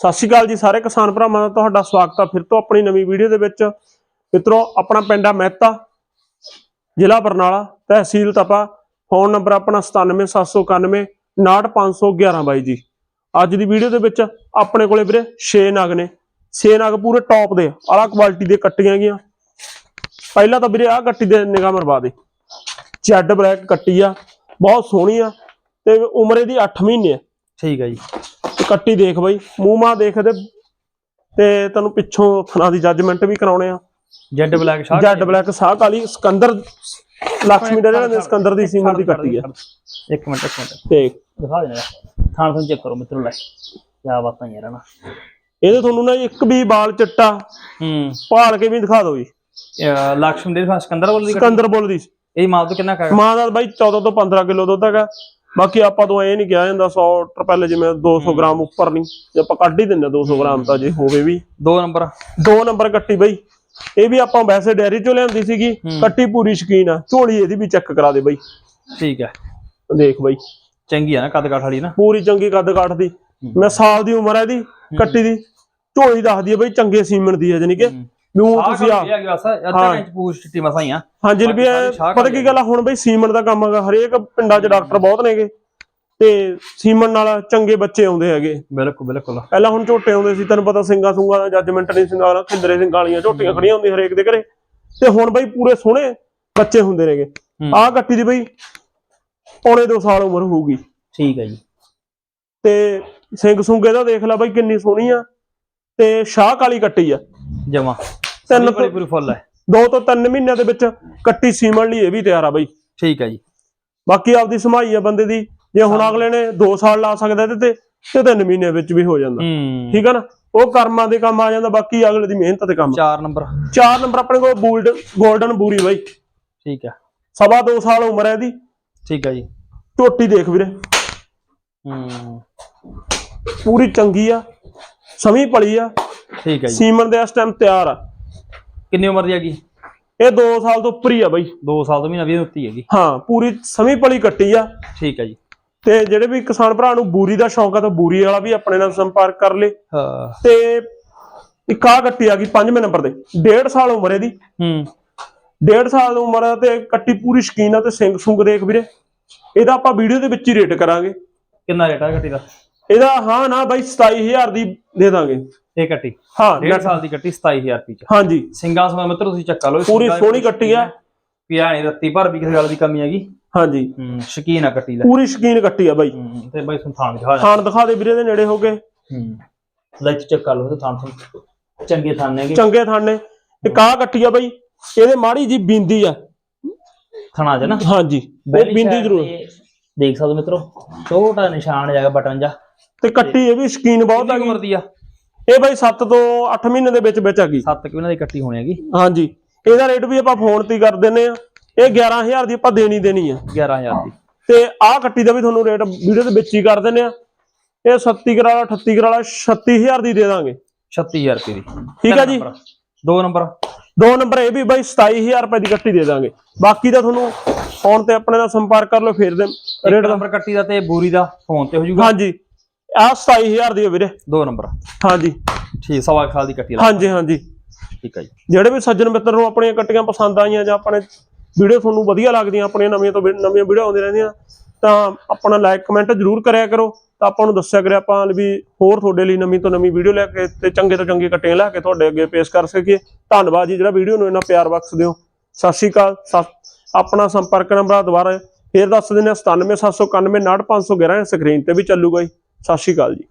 ਸਤਿ ਸ਼੍ਰੀ ਅਕਾਲ ਜੀ ਸਾਰੇ ਕਿਸਾਨ ਭਰਾਵਾਂ ਦਾ ਤੁਹਾਡਾ ਸਵਾਗਤ ਆ ਫਿਰ ਤੋਂ ਆਪਣੀ ਨਵੀਂ ਵੀਡੀਓ ਦੇ ਵਿੱਚ। ਮਿੱਤਰੋ, ਆਪਣਾ ਪਿੰਡ ਆ ਮਹਿਤਾ, ਜ਼ਿਲ੍ਹਾ ਬਰਨਾਲਾ, ਤਹਿਸੀਲ ਤਪਾ, ਫੋਨ ਨੰਬਰ ਆਪਣਾ 97791 69511 ਬਾਈ ਜੀ। ਅੱਜ ਦੀ ਵੀਡੀਓ ਦੇ ਵਿੱਚ ਆਪਣੇ ਕੋਲੇ ਵੀਰੇ 6 ਨਗ ਨੇ। 6 ਨਗ ਪੂਰੇ ਟੌਪ ਦੇ ਆਲਾ ਕੁਆਲਿਟੀ ਦੇ ਕੱਟੀਆਂ ਗਈਆਂ। ਪਹਿਲਾਂ ਤਾਂ ਵੀਰੇ ਆਹ ਕੱਟੀ ਦੇ ਨਿਗਾਹ ਮਰਵਾ ਦੇ। ਜੈਡ ਬਲੈਕ ਕੱਟੀ ਆ, ਬਹੁਤ ਸੋਹਣੀ ਆ ਤੇ ਉਮਰੇ ਦੀ 8 ਮਹੀਨੇ ਆ। ਠੀਕ ਹੈ ਜੀ। ਕੱਟੀ ਦੇਖ ਬਾਈ ਮੂੰਹ ਦੇਖ ਦੇ ਤੇ ਤੈਨੂੰ ਪਿੱਛੋਂ ਥਣਾ ਦੀ ਜੱਜਮੈਂਟ ਵੀ ਕਰਾਉਣੇ ਆ। Z black Shah Z black Shah ਕਾਲੀ ਸਿਕੰਦਰ ਲక్ష్ਮੀ ਦਾ ਜਿਹੜਾ ਸਿਕੰਦਰ ਦੀ ਸੀਮਾ ਦੀ ਕੱਟੀ ਹੈ ਇੱਕ ਮਿੰਟ ਇੱਕ ਮਿੰਟ। ਤੇ ਦਿਖਾ ਦੇਣਾ। ਥਾਣ ਤੋਂ ਚੈੱਕ ਕਰੋ ਮਿੱਤਰੋ ਲੈ। ਕੀ ਬਾਤਾਂ ਯਾਰ ਨਾ ਇਹਦੇ ਤੁਹਾਨੂੰ ਨਾ ਇੱਕ ਵੀ ਬਾਲ ਚਿੱਟਾ ਹੂੰ। ਭਾਲ ਕੇ ਵੀ ਦਿਖਾ ਦੋ ਜੀ। ਲక్ష్ਮੀ ਦੇ ਸਿਕੰਦਰ ਬੋਲਦੀ ਸਿਕੰਦਰ ਬੋਲ ਇਹ ਮਾਲ ਤੋਂ ਕਿੰਨਾ ਹੈਗਾ? ਮਾਂ ਦਾ ਬਾਈ 14 ਤੋਂ 15 ਕਿਲੋ ਦੁੱਧ ਹੈਗਾ। ਬਾਕੀ ਆਪਾਂ ਤੋਂ ਇਹ ਨਹੀਂ ਕਿਹਾ ਜਾਂਦਾ 100 ਰੁਪਏ ਜਿਵੇਂ 200 ਗ੍ਰਾਮ ਉੱਪਰ ਨਹੀਂ ਜੇ ਆਪਾਂ ਕੱਢ ਹੀ ਦਿੰਦੇ 200 ਗ੍ਰਾਮ ਤਾਂ ਜੇ ਹੋਵੇ ਵੀ। ਦੋ ਨੰਬਰ। ਦੋ ਨੰਬਰ ਕੱਟੀ ਬਈ। ਇਹ ਵੀ ਆਪਾਂ ਵੈਸੇ ਡੈਰੀ ਚੋਂ ਲਿਆਂਦੀ ਸੀਗੀ ਕੱਟੀ ਪੂਰੀ ਸ਼ਕੀਨ ਆ। ਝੋਲੀ ਇਹਦੀ ਵੀ ਚੈੱਕ ਕਰਾ ਦੇ ਬਈ। ਠੀਕ ਹੈ। ਦੇਖ ਬਈ। ਚੰਗੀ ਆ ਨਾ ਕੱਦ ਕਾਠ ਵਾਲੀ ਨਾ। ਪੂਰੀ ਚੰਗੀ ਕੱਦ ਕਾਠ ਦੀ। ਮੈਂ ਸਾਲ ਦੀ ਉਮਰ ਹੈ ਇਹਦੀ ਕੱਟੀ ਦੀ। ਝੋਲੀ ਦੱਸਦੀ ਹੈ ਬਈ ਚੰਗੇ ਸੀਮਨ ਦੀ ਹੈ ਜਾਨੀ ਕਿ। ਨੂੰ ਤੁਸੀਂ ਆ ਗਿਆ ਬਸ ਅੱਧਾ ਇੰਚ ਪੂਛ ਚਿੱਟੀ ਮਸਾਂ ਹੀ ਆ। ਹਾਂਜੀ ਵੀ ਪਤਾ ਕੀ ਗੱਲ ਆ ਹੁਣ ਬਈ ਸੀਮਨ ਦਾ ਕੰਮ ਹੈਗਾ ਹਰੇਕ ਪਿੰਡਾਂ 'ਚ ਡਾਕਟਰ ਬਹੁਤ ਨੇਗੇ। ਤੇ ਸੀਮਨ ਨਾਲ ਚੰਗੇ ਬੱਚੇ ਆਉਂਦੇ ਹੈਗੇ। ਬਿਲਕੁਲ ਬਿਲਕੁਲ। ਪਹਿਲਾਂ ਹੁਣ ਝੋਟੇ ਆਉਂਦੇ ਸੀ ਤੈਨੂੰ ਪਤਾ ਸਿੰਘਾਂ ਸੁੰਗਾਂ ਦਾ ਜੱਜਮੈਂਟ ਨਹੀਂ ਸਿੰਘਾਂ ਦਾ ਖਿੰਦਰੇ ਸਿੰਘਾਂ ਵਾਲੀਆਂ ਝੋਟੀਆਂ ਖੜੀਆਂ ਹੁੰਦੀਆਂ ਹਰੇਕ ਦੇ ਘਰੇ। ਤੇ ਹੁਣ ਬਈ ਪੂਰੇ ਸੋਹਣੇ ਬੱਚੇ ਹੁੰਦੇ ਨੇਗੇ। ਆਹ ਕੱਟੀ ਦੀ ਬਈ ਪੌਣੇ 2 ਸਾਲ ਉਮਰ ਹੋਊਗੀ। ਠੀਕ ਹੈ ਜੀ। ਤੇ ਸਿੰਘ ਸੁੰਗੇ ਦਾ ਦੇਖ ਲੈ ਬਈ ਕਿੰਨੀ ਸੋਹਣੀ ਆ। ਤੇ ਸ਼ਾਹ ਕਾਲੀ ਕੱਟੀ ਆ। ਜਮਾ। ਤਿੰਨ ਪੂਰੀ ਪੂਰੀ ਫੁੱਲ ਹੈ। ਦੋ ਤੋਂ ਤਿੰਨ ਮਹੀਨਿਆਂ ਦੇ ਵਿੱਚ ਕੱਟੀ ਸੀਮਣ ਲਈ ਇਹ ਵੀ ਤਿਆਰ ਆ ਬਈ। ਠੀਕ ਹੈ ਜੀ। ਬਾਕੀ ਆਪਦੀ ਸਮਾਈ ਆ ਬੰਦੇ ਦੀ। ਜੇ ਹੁਣ ਅਗਲੇ ਨੇ 2 ਸਾਲ ਲਾ ਸਕਦਾ ਇਹਦੇ ਤੇ ਤੇ ਤਿੰਨ ਮਹੀਨੇ ਵਿੱਚ ਵੀ ਹੋ ਜਾਂਦਾ। ਹੂੰ। ਠੀਕ ਆ ਨਾ? ਉਹ ਕਰਮਾਂ ਦੇ ਕੰਮ ਆ ਜਾਂਦਾ ਬਾਕੀ ਅਗਲੇ ਦੀ ਮਿਹਨਤ ਤੇ ਕੰਮ। ਚਾਰ ਨੰਬਰ। ਚਾਰ ਨੰਬਰ ਆਪਣੇ ਕੋਲ ਬੂਲਡ 골ਡਨ ਬੂਰੀ ਬਾਈ। ਠੀਕ ਹੈ ਸਵਾ 2 ਸਾਲ ਉਮਰ ਹੈ ਇਹਦੀ। ਠੀਕ ਹੈ ਜੀ। ਝੋਟੀ ਦੇਖ ਵੀਰੇ। ਹੂੰ। ਪੂਰੀ ਚੰਗੀ ਆ। ਸਮੀ ਪਲੀ ਆ। ਠੀਕ ਹੈ ਜੀ। ਸੀਮਨ ਦੇ ਇਸ ਟਾਈਮ ਤਿਆਰ ਆ। ਕਿੰਨੀ ਉਮਰ ਦੀ ਹੈਗੀ? ਇਹ 2 ਸਾਲ ਤੋਂ ਉੱਪਰ ਹੀ ਆ ਬਾਈ। 2 ਸਾਲ ਤੋਂ ਮਹੀਨਾ ਵੀ ਉੱਤੀ ਹੈਗੀ। ਹਾਂ ਪੂਰੀ ਸਮੀ ਪਲੀ ਕੱਟੀ ਆ। ਠੀਕ ਹੈ ਜੀ। ਤੇ ਜਿਹੜੇ ਵੀ ਕਿਸਾਨ ਭਰਾ ਨੂੰ ਬੂਰੀ ਦਾ ਸ਼ੌਂਕ ਆ ਤਾਂ ਬੂਰੀ ਵਾਲਾ ਵੀ ਆਪਣੇ ਨਾਲ ਸੰਪਰਕ ਕਰ ਲੇ। ਹਾਂ। ਤੇ ਇੱਕ ਆ ਕੱਟੀ ਆ ਗਈ ਪੰਜਵੇਂ ਨੰਬਰ ਤੇ। 1.5 ਸਾਲ ਉਮਰ ਇਹਦੀ। ਹੂੰ। 1.5 ਸਾਲ ਉਮਰ ਆ ਤੇ ਕੱਟੀ ਪੂਰੀ ਸ਼ਕੀਨ ਆ ਤੇ ਸਿੰਘ ਸੁੰਗ ਦੇਖ ਵੀਰੇ। ਇਹਦਾ ਆਪਾਂ ਵੀਡੀਓ ਦੇ ਵਿੱਚ ਹੀ ਰੇਟ ਕਰਾਂਗੇ। ਕਿੰਨਾ ਰੇਟ ਹੈ ਗੱਟੀ ਦਾ? ਇਹਦਾ ਹਾਂ ਨਾ ਬਾਈ 27000 ਦੀ ਦੇ ਦਾਂਗੇ। ਇਹ ਕੱਟੀ। ਹਾਂ 1.5 ਸਾਲ ਦੀ ਕੱਟੀ 27000 ਰੁਪਏ ਚ। ਹਾਂਜੀ। ਸਿੰਗਾਂ ਸਮੇਂ ਮਿੱਤਰ ਤੁਸੀਂ ਚੱਕਾ ਲਓ ਪੂਰੀ ਸੋਹਣੀ ਕੱਟੀ ਆ। ਪਿਆ ਨਹੀਂ ਰੱਤੀ ਪਰ ਵੀ ਕਿਸੇ ਗੱਲ ਦੀ ਕਮੀ ਹੈਗੀ। ਹਾਂਜੀ। ਸ਼ਕੀਨ ਆ ਕੱਟੀ ਦਾ। ਪੂਰੀ ਸ਼ਕੀਨ ਕੱਟੀ ਆ ਬਾਈ। ਤੇ ਬਾਈ ਥਾਂ ਦਿਖਾ ਥਾਣ ਦਿਖਾ ਦੇ ਵੀਰੇ ਦੇ ਨੇੜੇ ਹੋ ਹੂੰ ਲੈ ਚੈੱਕ ਲਓ ਤੇ ਥਾਂ ਤੋਂ ਚੰਗੇ ਥਾਂ ਨੇਗੇ ਚੰਗੇ ਥਾਣੇ। ਇੱਕ ਆ ਕੱਟੀ ਆ ਬਾਈ ਇਹਦੇ ਮਾੜੀ ਜੀ ਬਿੰਦੀ ਆ। ਥਣਾ ਚ ਨਾ। ਹਾਂਜੀ ਉਹ ਬਿੰਦੀ ਜ਼ਰੂਰ। ਤੇ ਦੇਖ ਸਕਦੇ ਮਿੱਤਰੋ ਛੋਟਾ ਨਿਸ਼ਾਨ ਜਾਗਾ ਬਟਨ ਜਾ ਤੇ ਕੱਟੀ ਇਹ ਵੀ ਸ਼ਕੀਨ ਬਹੁਤ ਆ ਗਈ ਉਮਰ ਦੀ ਆ? ਇਹ ਬਾਈ 7 ਤੋਂ 8 ਮਹੀਨੇ ਦੇ ਵਿੱਚ ਵਿੱਚ ਆ ਗਈ। 7 ਕਿ ਉਹਨਾਂ ਦੀ ਕੱਟੀ ਹੋਣੀ ਹੈਗੀ। ਹਾਂਜੀ। ਇਹਦਾ ਰੇਟ ਵੀ ਆਪਾਂ ਫੋਨ ਤੇ ਹੀ ਕਰ ਦਿੰਨੇ ਆ ਇਹ 11000 ਦੀ ਆਪਾਂ ਦੇਣੀ ਦੇਣੀ ਆ। 11000 ਦੀ। ਤੇ ਆਹ ਕੱਟੀ ਦਾ ਵੀ ਤੁਹਾਨੂੰ ਰੇਟ ਵੀਡੀਓ ਦੇ ਵਿੱਚ ਹੀ ਕਰ ਦਿੰਨੇ ਆ ਇਹ 37 ਕਰਾਲਾ 38 ਕਰਾਲਾ 36000 ਦੀ ਦੇ ਦਾਂਗੇ। 36000 ਰੁਪਏ ਦੀ। ਠੀਕ ਆ ਜੀ? ਦੋ ਨੰਬਰ। ਦੋ ਨੰਬਰ ਇਹ ਵੀ ਬਾਈ 27000 ਰੁਪਏ ਦੀ ਕੱਟੀ ਦੇ ਦਾਂਗੇ। ਬਾਕੀ ਦਾ ਤੁਹਾਨੂੰ ਫੋਨ ਤੇ ਆਪਣੇ ਨਾਲ ਸੰਪਰਕ ਕਰ ਲਓ ਫੇਰ ਦੇ ਰੇਟ ਨੰਬਰ ਕੱਟੀ ਦਾ ਤੇ ਬੂਰੀ ਦਾ ਫੋਨ ਤੇ ਹੋ ਜਾਊਗਾ। ਹਾਂਜੀ। ਆਹ 27000 ਦੀ ਹੈ ਵੀਰੇ। ਦੋ ਨੰਬਰ। ਹਾਂਜੀ। ਠੀਕ ਸਵਾ ਸਾਲ ਦੀ ਕੱਟੀ ਹਾਂਜੀ ਹਾਂਜੀ। ਠੀਕ ਹੈ ਜੀ। ਜਿਹੜੇ ਵੀ ਸੱਜਣ ਮਿੱਤਰ ਨੂੰ ਆਪਣੀਆਂ ਕੱਟੀਆਂ ਪਸੰਦ ਆਈਆਂ ਜਾਂ ਆਪਣੇ ਵੀਡੀਓ ਤੁਹਾਨੂੰ ਵਧੀਆ ਲੱਗਦੀਆਂ ਆਪਣੀਆਂ ਨਵੀਆਂ ਤੋਂ ਨਵੀਆਂ ਵੀਡੀਓ ਆਉਂਦੀਆਂ ਰਹਿੰਦੀਆਂ ਤਾਂ ਆਪਣਾ ਲਾਈਕ ਕਮੈਂਟ ਜਰੂਰ ਕਰਿਆ ਕਰੋ। ਤਾਂ ਆਪਾਂ ਨੂੰ ਦੱਸਿਆ ਕਰਿਆ ਆਪਾਂ ਵੀ ਹੋਰ ਤੁਹਾਡੇ ਲਈ ਨਵੀਂ ਤੋਂ ਨਵੀਂ ਵੀਡੀਓ ਲੈ ਕੇ ਤੇ ਚੰਗੇ ਤੋਂ ਚੰਗੀ ਕੱਟੀਆਂ ਲੈ ਕੇ ਤੁਹਾਡੇ ਅੱਗੇ ਪੇਸ਼ ਕਰ ਸਕੀਏ। ਧੰਨਵਾਦ ਜੀ ਜਿਹੜਾ ਵੀਡੀਓ ਨੂੰ ਇੰਨਾ ਪਿਆਰ ਬਖਸ਼ਦੇ ਹੋ। ਸਤਿ ਸ਼੍ਰੀ ਅਕਾਲ ਆਪਣਾ ਸੰਪਰਕ ਨੰਬਰ ਦੁਬਾਰਾ ਫੇਰ ਦੱਸ ਦਿੰਦੇ ਹਾਂ 97791 511 ਸਕਰੀਨ ਤੇ ਵੀ ਚੱਲੂਗਾ ਜੀ। ਸਤਿ ਸ਼੍ਰੀ ਅਕਾਲ ਜੀ।